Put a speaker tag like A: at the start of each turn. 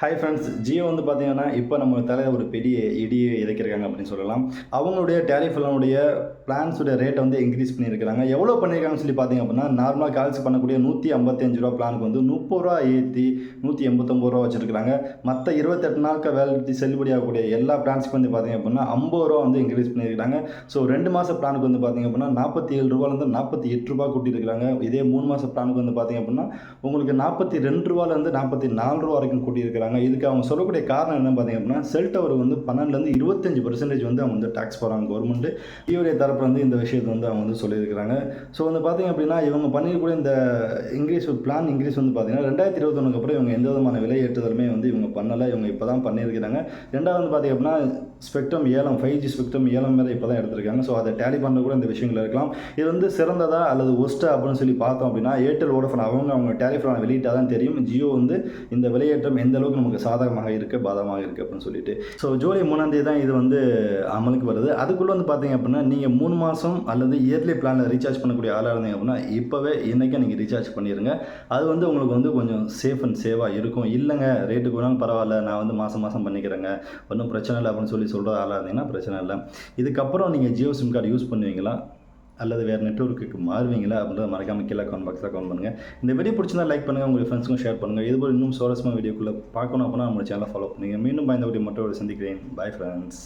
A: Hi friends Jio வந்து பார்த்தீங்கன்னா இப்போ நம்ம தலை ஒரு பெரிய இடியை இறக்கிருக்காங்க அப்படின்னு சொல்லலாம். அவங்களுடைய டேலிஃபோனுடைய பிளான்ஸுடைய ரேட்டை வந்து இன்க்ரீஸ் பண்ணியிருக்கிறாங்க. எவ்வளோ பண்ணியிருக்காங்கன்னு சொல்லி பார்த்தீங்க அப்படின்னா நார்மலாக கால்ஸ் பண்ணக்கூடிய நூற்றி ஐம்பத்தஞ்சு ரூபா பிளானுக்கு வந்து முப்பது ரூபா ஏற்றி நூற்றி எண்பத்தொம்பது ரூபா வச்சுருக்காங்க மற்ற இருபத்தெட்டு நாட்கள் வேலிடிட்டி செல்லுபடியாகக்கூடிய எல்லா பிளான்ஸுக்கு வந்து பார்த்தீங்க அப்படின்னா ஐம்பது ரூபா வந்து இன்க்ரீஸ் பண்ணியிருக்காங்க ஸோ ரெண்டு மாத பிளானுக்கு வந்து பார்த்தீங்க அப்படின்னா நாற்பத்தி ஏழு ரூபாலேருந்து நாற்பத்தி எட்டு ரூபா கூட்டியிருக்காங்க இதே மூணு மாத பிளானுக்கு வந்து பார்த்தீங்க அப்படின்னா உங்களுக்கு நாற்பத்தி ரெண்டு ரூபாலேருந்து நாற்பத்தி நாலு ரூபா வரைக்கும் போகிறாங்க இதுக்கு அவங்க சொல்லக்கூடிய காரணம் என்ன பார்த்தீங்க அப்படின்னா செல் டவர் வந்து பன்னெண்டுலேருந்து இருபத்தஞ்சு பர்சன்டேஜ் வந்து அவங்க வந்து டேக்ஸ் போகிறாங்க கவர்மெண்ட் இவருடைய தரப்பில் வந்து இந்த விஷயத்தை வந்து அவங்க வந்து சொல்லியிருக்கிறாங்க. ஸோ வந்து பார்த்தீங்க அப்படின்னா இவங்க பண்ணிருக்கக்கூடிய இந்த இன்க்ரீஸ் பிளான் இன்க்ரீஸ் வந்து பார்த்தீங்கன்னா ரெண்டாயிரத்தி இருபத்தொன்னுக்கு அப்புறம் இவங்க எந்த விதமான விலை ஏற்றுதலுமே வந்து இவங்க பண்ணலை. இவங்க இப்போ தான் பண்ணியிருக்கிறாங்க. ரெண்டாவது வந்து பார்த்தீங்க அப்படின்னா ஸ்பெக்ட்ரம் ஏலம் ஃபைவ் ஜி ஸ்பெக்ட்ரம் ஏலம் மேலே இப்போ தான் எடுத்திருக்காங்க. ஸோ அதை டேலி பண்ண கூட இந்த விஷயங்கள் இருக்கலாம். இது வந்து சிறந்ததா அல்லது ஒஸ்ட்டா அப்படின்னு சொல்லி பார்த்தோம் அப்படின்னா ஏர்டெல் வோடஃபோன் அவங்க அவங்க டேலிஃபோன் வெளியிட்டால் தான் தெரியும். ஜியோ வந்து இந்த விலையேற்றம் எந்த அளவுக்கு நமக்கு சாதகமாக இருக்குது பாதகமாக இருக்குது அப்படின்னு சொல்லிட்டு. ஸோ ஜூலை மூணாம் தேதி தான் இது வந்து அமலுக்கு வருது. அதுக்குள்ளே வந்து பார்த்தீங்க அப்படின்னா நீங்கள் மூணு மாதம் அல்லது இயர்லி பிளானில் ரீசார்ஜ் பண்ணக்கூடிய ஆளாக இருந்தீங்க அப்படின்னா இப்போவே இன்றைக்கே நீங்கள் ரீசார்ஜ் பண்ணிடுங்க அது வந்து உங்களுக்கு வந்து கொஞ்சம் சேஃப் அண்ட் சேவாக இருக்கும். இல்லைங்க ரேட்டுக்கு வேணாலும் பரவாயில்ல. நான் வந்து மாதம் மாதம் பண்ணிக்கிறேங்க. ஒன்றும் பிரச்சனை இல்லை அப்படின்னு சொல்லி சொல்கிற ஆளாக இருந்தீங்கன்னா பிரச்சனை இல்லை. இதுக்கப்புறம் நீங்கள் ஜியோ சிம் கார்டு யூஸ் பண்ணுவீங்களா? அல்லது வேறு நெட்ஒர்க்குக்கு மாறுவீங்களா அப்படின்றத மறக்காமல் கீழே கமெண்ட் பாக்ஸில் கமெண்ட் பண்ணுங்கள் இந்த வீடியோ பிடிச்சிருந்தா லைக் பண்ணுங்கள் உங்கள் ஃப்ரெண்ட்ஸுக்கும் ஷேர் பண்ணுங்கள் இதுபோல் இன்னும் சுவாரஸ்யமாக வீடியோக்குள்ளே பார்க்கணும் அப்படின்னா நம்ம சேனலை ஃபாலோ பண்ணுங்கள் மீண்டும் பயந்த வீடியோ மட்டும் சந்திக்கிறேன். Bye friends